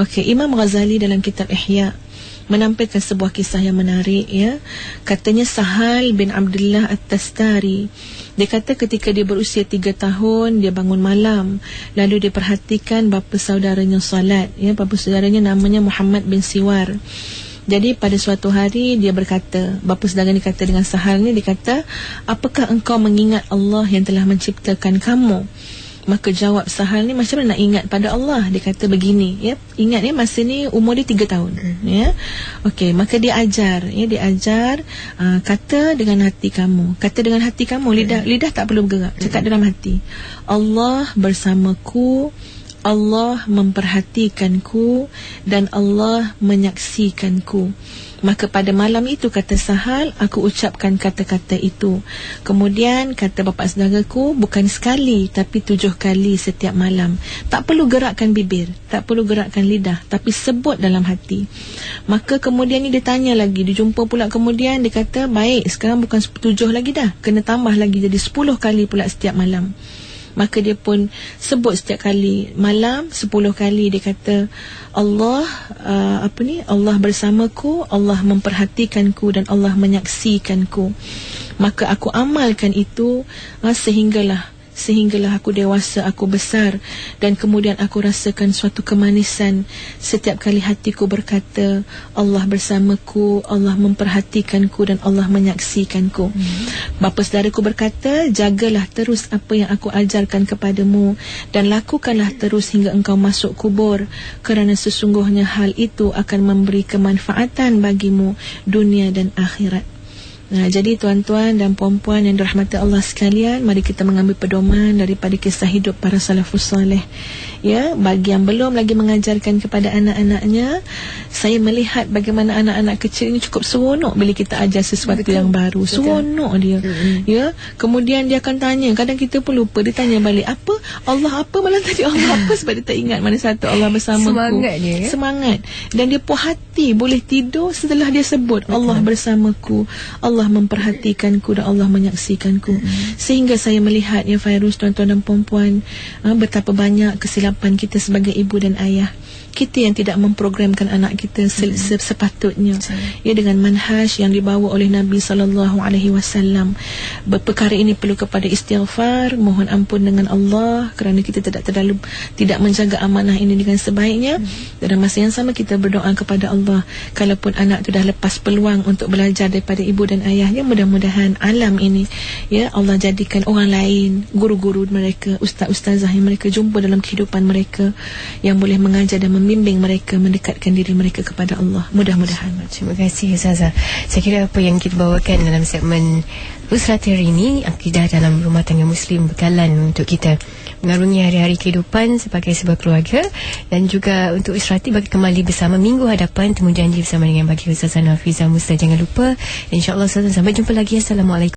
Okey, Imam Ghazali dalam kitab Ihya menampilkan sebuah kisah yang menarik ya. Katanya Sahal bin Abdullah At-Tastari dia kata ketika dia berusia tiga tahun dia bangun malam lalu dia perhatikan bapa saudaranya salat ya bapa saudaranya namanya Muhammad bin Siwar. Jadi pada suatu hari dia berkata, bapa saudara ni kata dengan Sahal ni dia kata, "Apakah engkau mengingat Allah yang telah menciptakan kamu?" Maka jawab Sahal ni macam mana nak ingat pada Allah? Dia kata begini, ya. Ingat ni masa ni umur dia tiga tahun, ya. Okey, maka dia ajar, ya, dia ajar uh, kata dengan hati kamu. Kata dengan hati kamu, lidah lidah tak perlu bergerak. Cakap dalam hati. Allah bersamaku. Allah memperhatikanku dan Allah menyaksikanku. Maka pada malam itu kata Sahal aku ucapkan kata-kata itu. Kemudian kata bapa saudaraku bukan sekali tapi tujuh kali setiap malam. Tak perlu gerakkan bibir, tak perlu gerakkan lidah tapi sebut dalam hati. Maka kemudian ni dia tanya lagi, dia jumpa pula kemudian dia kata baik sekarang bukan tujuh lagi dah, kena tambah lagi jadi sepuluh kali pula setiap malam maka dia pun sebut setiap kali malam sepuluh kali dia kata Allah uh, apa ni? Allah bersamaku Allah memperhatikanku dan Allah menyaksikanku. Maka aku amalkan itu uh, sehinggalah sehinggalah aku dewasa, aku besar dan kemudian aku rasakan suatu kemanisan setiap kali hatiku berkata Allah bersamaku, Allah memperhatikanku dan Allah menyaksikanku. Hmm. Bapa saudaraku berkata, jagalah terus apa yang aku ajarkan kepadamu dan lakukanlah terus hingga engkau masuk kubur kerana sesungguhnya hal itu akan memberi kemanfaatan bagimu dunia dan akhirat. Nah, jadi tuan-tuan dan puan-puan yang dirahmati Allah sekalian, mari kita mengambil pedoman daripada kisah hidup para salafus soleh. Ya, bagi yang belum lagi mengajarkan kepada anak-anaknya, saya melihat bagaimana anak-anak kecil ini cukup seronok bila kita ajar sesuatu Betul. yang baru. Seronok dia. Mm-hmm. Ya, kemudian dia akan tanya, kadang kita pun lupa, dia tanya balik, apa? Allah apa malam tadi? Allah apa sebab dia tak ingat mana satu Allah bersamaku. Semangat dia. Ya? Semangat. Dan dia puas hati boleh tidur setelah dia sebut Betul. Allah bersamaku. Allah Allah memperhatikanku dan Allah menyaksikanku hmm. sehingga saya melihat ya Fairuz tuan-tuan dan puan-puan uh, betapa banyak kesilapan kita sebagai ibu dan ayah kita yang tidak memprogramkan anak kita se -hmm. sepatutnya. Ya dengan manhaj yang dibawa oleh Nabi sallallahu alaihi wasallam. Perkara ini perlu kepada istighfar mohon ampun dengan Allah kerana kita tidak terlalu tidak menjaga amanah ini dengan sebaiknya. -hmm. dan masa yang sama kita berdoa kepada Allah. Kalaupun anak itu dah lepas peluang untuk belajar daripada ibu dan ayahnya mudah-mudahan alam ini ya Allah jadikan orang lain guru-guru mereka ustaz-ustazah yang mereka jumpa dalam kehidupan mereka yang boleh mengajar dan membimbing mereka mendekatkan diri mereka kepada Allah. Mudah-mudahan. Terima kasih Ustazah. Saya kira apa yang kita bawakan dalam segmen Usrat hari ini akidah dalam rumah tangga muslim bekalan untuk kita mengarungi hari-hari kehidupan sebagai sebuah keluarga dan juga untuk Usrati bagi kembali bersama minggu hadapan temu janji bersama dengan bagi Ustazah Nafizah Musta jangan lupa insyaAllah Ustazah sampai jumpa lagi Assalamualaikum